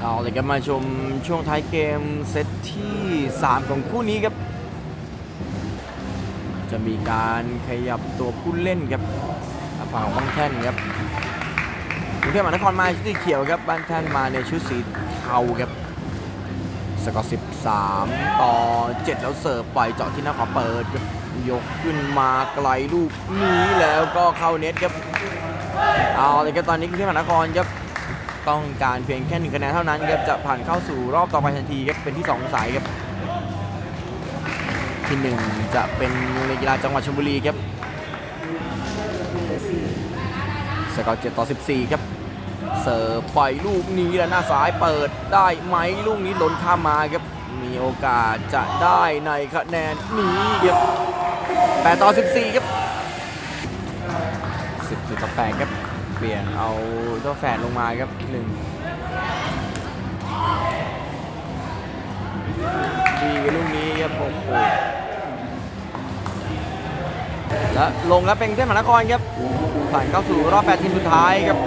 เอาเลยครับมาชมช่วงท้ายเกมเซตที่ 3 ของคู่นี้ครับ จะมีการขยับตัวผู้เล่นครับฝั่งของบางแท่นครับกรุงเทพมหานครมาชุดสีเขียวครับบ้านแท่นมาในชุดสีเทาครับสกอร์13 ต่อ 7 แล้วเสิร์ฟปล่อยเจาะที่หน้าขวาเปิดครับยกขึ้นมาไกลลูกนี้แล้วก็เข้าเน็ตครับ เอาเลยครับตอนนี้กรุงเทพมหานครครับ ต้องการเพียงแค่หนึ่งคะแนนเท่านั้นครับจะผ่านเข้าสู่รอบต่อไปทันทีครับเป็นที่สองสายครับที่หนึ่งจะเป็นโรงเรียนกีฬาจังหวัดชลบุรีครับสกอร์7ต่อ 14 ครับ เสิร์ฟปล่อยลูกนี้แล้วหน้าสายเปิดได้ไหมลูกนี้หล่นข้ามมาครับ มีโอกาสจะได้ในคะแนนนี้ครับ8ต่อ 14 ครับ 10ต่อ8ครับ เปลี่ยนเอาเจ้าแฝดลงมาครับหนึ่งดีกับลูกนี้ครับโอ้โหและลงแล้วเป็นเทพมหานครครับผ่านเข้าสู่รอบ 8 ทีมสุดท้ายครับ